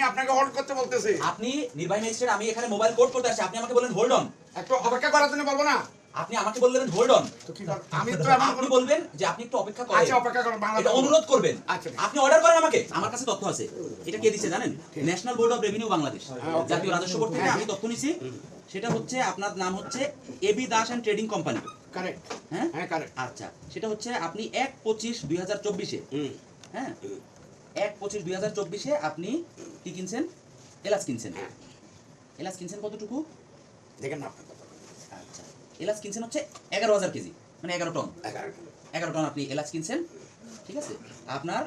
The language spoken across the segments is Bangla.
আমি আপনাকে হোল্ড করতে বলতেছি। আপনি নির্বাহী ম্যাজিস্ট্রেট আমি এখানে মোবাইল কোড করতে আসছি। আপনি আমাকে বললেন হোল্ড অন একটু অপেক্ষা করার জন্য বলব না? আপনি আমাকে বললেন হোল্ড অন আমি তো আপনি বলবেন যে আপনি একটু অপেক্ষা করেন। আচ্ছা অপেক্ষা করুন এটা অনুরোধ করবেন। আচ্ছা। আপনি অর্ডার করেন আমাকে। আমার কাছে তথ্য আছে। এটা কে দিচ্ছে জানেন? National Board of Revenue Bangladesh জাতীয় রাজস্ব বোর্ড থেকে হ্যাঁ, আমি তথ্য নিছি। সেটা হচ্ছে আপনার নাম হচ্ছে AB Das and trading company correct হ্যাঁ? হ্যাঁ কারেক্ট আচ্ছা। সেটা হচ্ছে আপনি এক পঁচিশ দুই হাজার চব্বিশে। হ্যাঁ? এক পঁচিশ দুই হাজার চব্বিশে আপনি কি কিনছেন? এলাচ কিনছেন। হ্যাঁ। এলাচ কিনছেন কতটুকু? দেখেন না। আচ্ছা। এলাচ কিনছেন হচ্ছে এগারো হাজার কেজি মানে এগারো টন। এগারো টন। আপনি এলাচ কিনছেন ঠিক আছে? আপনার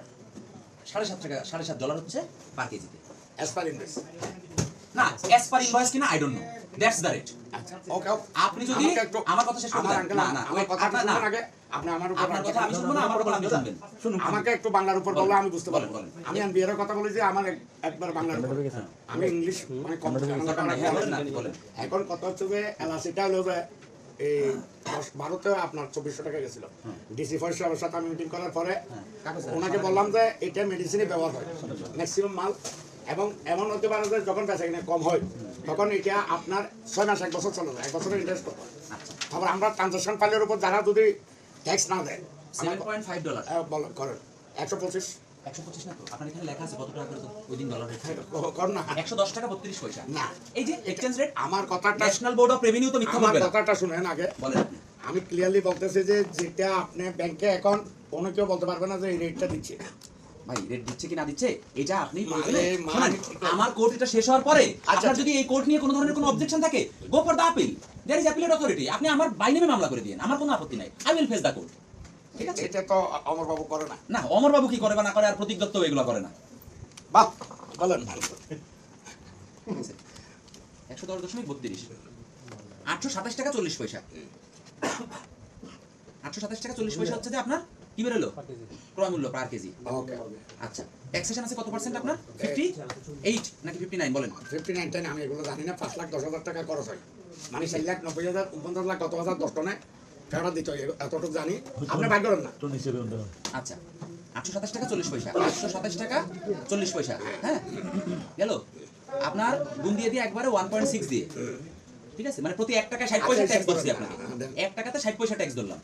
সাড়ে সাত টাকা সাড়ে সাত ডলার হচ্ছে পার কেজিতে। অ্যাজ পার ইনভেস্ট না অ্যাজ পার ইনভয়েস কিনা I don't know that's the rate আচ্ছা ওকে ওকে। আপনি যদি আমার কথা শেষ করতে না না আমার কথা আপনার না শুনুন আগে আপনি আমার উপর আপনার কথা আমি শুনব না আমার কথা আপনি শুনবেন। শুনুন। আমাকে একটু বাংলার উপর বললে আমি বুঝতে পারব। আমি বিয়ের কথা বলি যে আমার একবার বাংলার উপর। আমি ইংলিশ মানে কম হ্যাঁ, বলেন না, বলেন। এখন কথা হচ্ছে যে হলো যে এই ভারতে আপনার চব্বিশশো টাকা গেছিল। ডিসি ফরেস্ট সাহেবের সাথে আমি মিটিং করার পরে হ্যাঁ, ওনাকে বললাম যে এটা মেডিসিনে ব্যবহার হয়। ম্যাক্সিমাম মাল। এবং এমন হতে পারে যে যখন বেচা কিনা কম হয় তখন এটা আপনার ছয় মাস এক বছর চলে যায় এক বছরের ইন্টারেস্ট আচ্ছা। তারপর আমরা ট্রানজাকশন ফাইলের উপর যারা যদি ট্যাক্স না দেয় করেন। একশো পঁচিশ। একশো পঁচিশ না তো? আপনার এখানে লেখা আছে কত টাকা করে ওই দিন ডলার না। একশো দশ টাকা বত্রিশ পয়সা। না। এই যে এক্সচেঞ্জ রেট আমার কথাটা ন্যাশনাল বোর্ড অফ রেভিনিউ তো মিথ্যা বলবে কথাটা শুনেন আগে। বলেন আমি ক্লিয়ারলি বলতেছি যে যেটা আপনি ব্যাংকে এখন কোনো কেউ বলতে পারবে না যে এই রেটটা দিচ্ছে। ভাই রেট দিচ্ছে কি না দিচ্ছে এটা আপনি মানে। মানে- শোনেন, আমার কোর্ট এটা শেষ হওয়ার পরে আচ্ছা, আপনার আচ্ছা। যদি এই কোর্ট নিয়ে কোনো ধরনের কোনো অবজেকশন থাকে go for the appeal there is appellate authority আপনি আমার বাই নেমে মামলা করে দিন আমার কোনো আপত্তি নাই। I will face the court ঠিক আছে? এটা তো অমর বাবু করে না। না অমর বাবু কি করে বা না করে আর প্রতীক দত্ত এগুলো করে না। বাহ বলেন একশো দশ দশমিক বত্রিশ। আটশো সাতাশ টাকা চল্লিশ পয়সা। আটশো সাতাশ টাকা চল্লিশ পয়সা হচ্ছে যে আপনার কি বেরোলো? ক্রয় মূল্য পার কেজি। ওকে আচ্ছা ট্যাক্সেশন আছে কত পার্সেন্ট আপনার? ফিফটি এইট নাকি ফিফটি নাইন বলেন। ফিফটি নাইন টেন আমি এগুলো জানি না পাঁচ লাখ দশ হাজার টাকা খরচ হয়। মানে চার লাখ নব্বই হাজার উনপঞ্চাশ লাখ কত হাজার দশ টনে ফেরত দিতে হয় এতটুকু জানি। আপনি ভাগ করেন না। আচ্ছা আটশো সাতাশ টাকা চল্লিশ পয়সা। আটশো সাতাশ টাকা চল্লিশ পয়সা। হ্যাঁ? গেল। আপনার গুণ দিয়ে দিয়ে একবারে ওয়ান পয়েন্ট সিক্স দিয়ে। ঠিক আছে? মানে প্রতি এক টাকায় ষাট পয়সা ট্যাক্স ধরছি আপনাকে। এক টাকাতে ষাট পয়সা ট্যাক্স ধরলাম।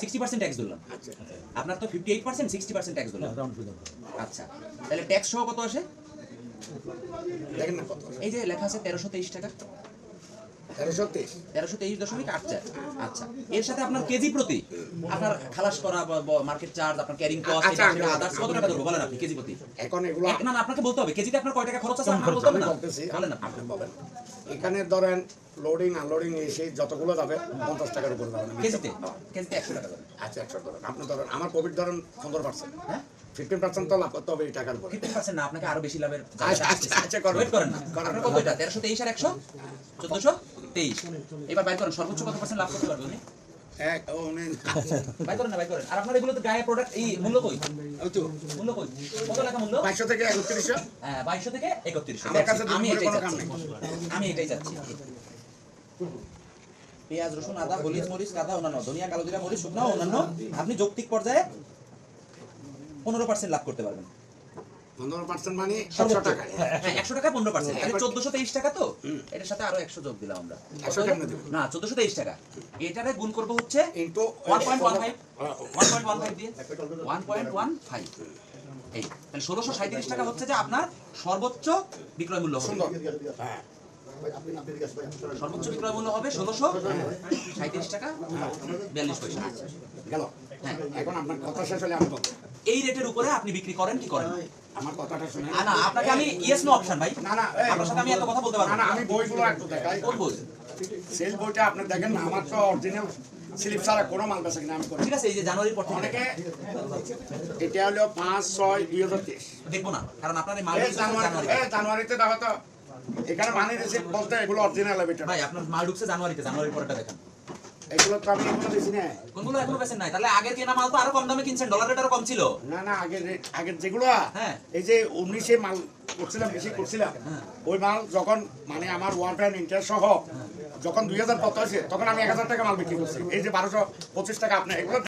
সিক্সটি পার্সেন্ট ট্যাক্স ধরলাম। আচ্ছা। আপনার তো fifty eight percent sixty percent tax ধরলাম আচ্ছা তাহলে ট্যাক্স সহ কত আসে? দেখেন না কত এই যে লেখা আছে তেরোশো তেইশ টাকা। তেরোশো তেইশ। দশমিক আট চার। আচ্ছা এর সাথে আপনার কেজি প্রতি আপনার খালাস করা মার্কেট চার্জ আপনার ক্যারিং কস্ট আচ্ছা, আচ্ছা। আদার্স কত টাকা ধরবো? বলেন আপনি কেজি প্রতি। এখন এগুলো না আপনাকে বলতে হবে কেজিতে আপনার কয় টাকা খরচ আছে? আপনার বলতে হবে না। বলেন আপনি আপনি বলেন। এখানে ধরেন লোডিং আনলোডিং এসে যতগুলো যাবে পঞ্চাশ টাকার উপরে যাবে না কেজিতে? কেজিতে একশো টাকা আচ্ছা একশো ধরেন। আপনি ধরেন আমার প্রফিট ধরেন পনেরো পার্সেন্ট হ্যাঁ? ফিফটিন পার্সেন্ট তো লাভ করতে হবে এই টাকার উপর। ফিফটি পার্সেন্ট না আপনাকে আরও বেশি লাভের আচ্ছা, আচ্ছা, আচ্ছা, করেন। করেন না। আপনার কত এটা? তেরোশো তেইশ আর একশো? চোদ্দশো তেইশ। এবার বাইর করেন সর্বোচ্চ কত পার্সেন্ট লাভ করতে পারবে উনি? এক ও নেন। বাই করেন না বাই করেন। আর আপনার এগুলো তো গায়ে প্রোডাক্ট এই মূল্য কই? তো। মূল্য কই? কত টাকা মূল্য? বাইশশো থেকে হ্যাঁ বাইশশো থেকে একত্রিশশো। আমার কাছে আমি এটাই চাচ্ছি। আমি এটাই চাচ্ছি। পেঁয়াজ রসুন আদা হলুদ মরিচ কাদা অন্যান্য। ধনিয়া কালো জিরা মরিচ শুকনো অন্যান্য। আপনি যৌক্তিক পর্যায়ে পনেরো পার্সেন্ট লাভ করতে পারবেন। পনেরো পার্সেন্ট মানে একশো টাকা। হ্যাঁ একশো টাকা পনেরো পার্সেন্ট চোদ্দশো তেইশ টাকা তো? এটার সাথে আরও একশো যোগ দিলাম আমরা। একশো কেমনে দিবেন? না চোদ্দশো তেইশ টাকা। এটারে গুণ করব হচ্ছে into one point one five one point one five দিয়ে। ওয়ান পয়েন্ট ওয়ান ফাইভ এই তাহলে ষোলোশো সাঁত্রিশ টাকা হচ্ছে যে আপনার সর্বোচ্চ বিক্রয় মূল্য হবে। হ্যাঁ। সর্বোচ্চ বিক্রয় মূল্য হবে ষোলোশো সাঁত্রিশ টাকা। বিয়াল্লিশ পয়সা। গেল। হ্যাঁ। এখন আপনার কথা শেষ হলে আমি বলব। এই রেটের উপরে আপনি বিক্রি করেন কি করেন? আমার কথাটা শুনে আ, না আপনাকে আমি ইয়েস নো অপশন ভাই। না না আপনার সাথে আমি এত কথা বলতে পারব। না না না আমি বইগুলো একটু দেখাই। কোন বই? সেল বইটা আপনি দেখেন না আমার তো অরিজিনাল স্লিপ ছাড়া কোনো মাল বেচা কিনা আমি করি। ঠিক আছে এই যে জানুয়ারির পর থেকে। অনেকে এটা হলো পাঁচ ছয় দুই হাজার তেইশ। দেখব না কারণ আপনার এই মাল জানুয়ারি জানুয়ারিতে। দেখো তো এখানে বানিয়ে দিয়েছি বলতে এগুলো অরিজিনাল বেটার ভাই আপনার মাল ঢুকছে জানুয়ারিতে জানুয়ারির পরেটা দেখেন। এগুলো তো আমি বেশি কোনগুলো এখনও বেশি নাই? তাহলে আগের কেনা মাল তো আরও কম দামে কিনছেন ডলার রেট আরও কম ছিল। না না আগের আগের যেগুলো হ্যাঁ। এই যে উনিশে মাল করছিলাম বেশি করছিলাম ওই মাল যখন মানে আমার ওয়ান টাইম ইন্টারেস্ট সহ যখন দুই হাজার কত আছে তখন আমি এক হাজার টাকা মাল বিক্রি করছি। এই যে বারোশো পঁচিশ টাকা আপনার এগুলো